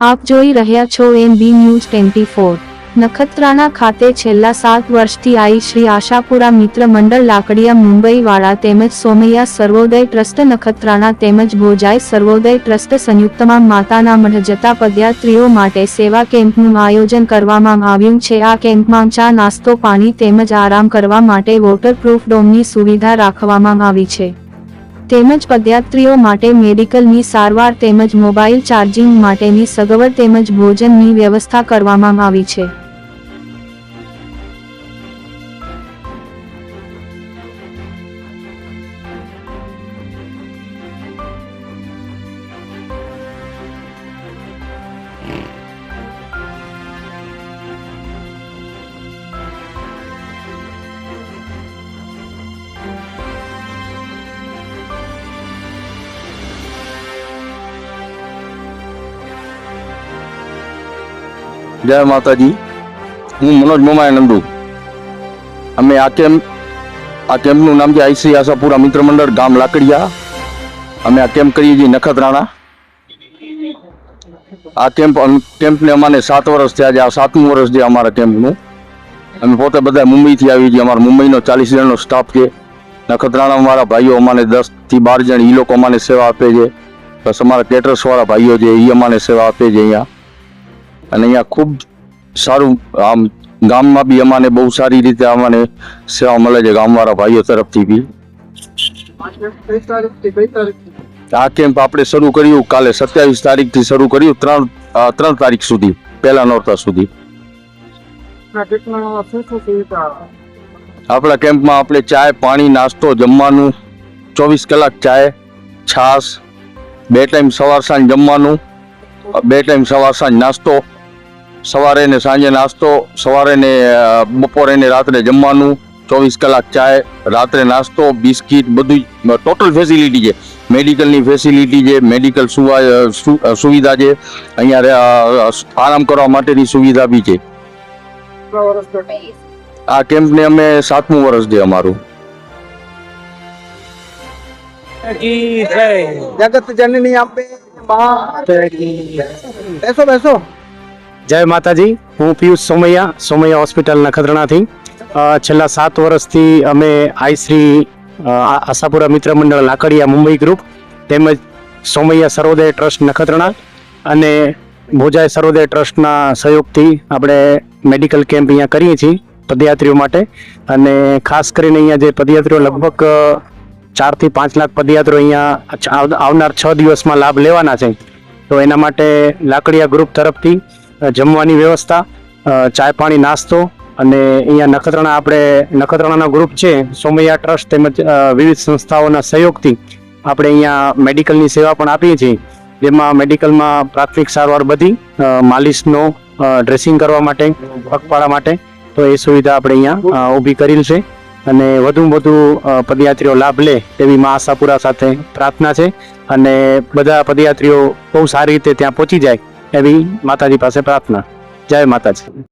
આપ જોઈ રહ્યા છો N B news twenty four. Nakhatrana ખાતે છેલ્લા સાત વર્ષથી આઈ શ્રી આશાપુરા મિત્ર મંડળ લાકડિયા મુંબઈ વાળા તેમજ સોમૈયા સર્વોદય ટ્રસ્ટ નખત્રાણા તેમજ ભોજાઈ સર્વોદય ટ્રસ્ટ સંયુક્તમાં માતાના મઢ જતા પદયાત્રીઓ માટે સેવા કેમ્પનું આયોજન કરવામાં આવ્યું છે. આ કેમ્પમાં ચા, નાસ્તો, પાણી તેમજ આરામ કરવા માટે વોટરપ્રૂફ ડોમની સુવિધા રાખવામાં આવી છે. તેમજ પદયાત્રીઓ માટે મેડિકલની સારવાર તેમજ મોબાઈલ ચાર્જિંગ માટેની સગવડ તેમજ ભોજનની વ્યવસ્થા કરવામાં આવી છે. જય માતાજી. હું મનોજ મોમાય નંદુ. અમે આ કેમ્પ આ કેમ્પનું નામ છે? આઈસી આશાપુરા મિત્ર મંડળ, ગામ લાકડિયા. અમે આ કેમ્પ કરીએ છીએ? નખત્રાણા. આ કેમ્પ કેમ્પને અમારે સાત વર્ષ થયા છે. આ સાતમું વર્ષ છે અમારા કેમ્પનું. અમે પોતે બધા મુંબઈથી આવી છીએ. અમારા મુંબઈનો ચાલીસ જણનો સ્ટાફ છે. નખત્રાણા મારા ભાઈઓ અમારે દસથી બાર જણ એ લોકો અમારે સેવા આપે છે. બસ અમારા કેટર્સવાળા ભાઈઓ છે એ અમારે સેવા આપે છે અહીંયા. અને અહીંયા ખૂબ સારું, આમ ગામમાં બી અમાને બહુ સારી રીતે અમાને સેવા મળે છે ગામવાળા ભાઈઓ તરફથી બી. આ કેમ્પ આપણે શરૂ કર્યું કાલે સત્યાવીસ તારીખથી શરૂ કર્યું, ત્રણ ત્રણ તારીખ સુધી, પહેલા નોરતા સુધી. આપણા કેમ્પમાં આપણે ચાય, પાણી, નાસ્તો, જમવાનું, ચોવીસ કલાક ચાય, છાશ, બે ટાઈમ સવાર સાંજ જમવાનું, બે ટાઈમ સવાર સાંજ નાસ્તો સવારે ને સાંજે નાસ્તો સવારે ને બપોરે ને રાત્રે જમવાનું ચોવીસ કલાક ચાય રાત્રે નાસ્તો બિસ્કિટ બધું ટોટલ ફેસિલિટી છે. મેડિકલની ફેસિલિટી છે મેડિકલ સુવિધા છે. અહીંયા આરામ કરવા માટેની સુવિધા બી છે. આ કેમ્પને અમે સાતમું વર્ષ છે અમારું. જગત જનની આપે. બેસો બેસો. જય માતાજી, હું પિયુષ સોમૈયા સોમૈયા હોસ્પિટલ નખત્રાણાથી છેલ્લા સાત વર્ષથી અમે આઈ શ્રી આ- આશાપુરા મિત્ર મંડળ લાકડિયા મુંબઈ ગ્રુપ તેમજ સોમૈયા સર્વોદય ટ્રસ્ટ નખત્રાણા અને ભોજાઈ સર્વોદય ટ્રસ્ટના સહયોગથી આપણે મેડિકલ કેમ્પ અહીંયા કરીએ છીએ પદયાત્રીઓ માટે. અને ખાસ કરીને અહીંયા જે પદયાત્રીઓ લગભગ ચારથી પાંચ લાખ પદયાત્રીઓ અહીંયા આવનાર છ દિવસમાં લાભ લેવાના છે. તો એના માટે લાકડિયા ગ્રુપ તરફથી જમવાની વ્યવસ્થા ચાય પાણી નાસ્તો અને અહીંયા નખત્રાણા આપણે નખત્રાણાનો ગ્રુપ છે સોમૈયા ટ્રસ્ટ તેમજ વિવિધ સંસ્થાઓના સહયોગથી આપણે અહીંયા મેડિકલની સેવા પણ આપીએ છીએ. જેમાં મેડિકલમાં પ્રાથમિક સારવાર બધી માલિશનો ડ્રેસિંગ કરવા માટે પગપાળા માટે તો એ સુવિધા આપણે અહીંયા ઊભી કરેલ છે. અને વધુ અ, પદયાત્રીઓ લાભ લે તેવી મા આશાપુરા સાથે પ્રાર્થના છે. અને બધા પદયાત્રીઓ બહુ સારી રીતે ત્યાં પહોંચી જાય. એવી માતાજી પાસે પ્રાર્થના. જય માતાજી.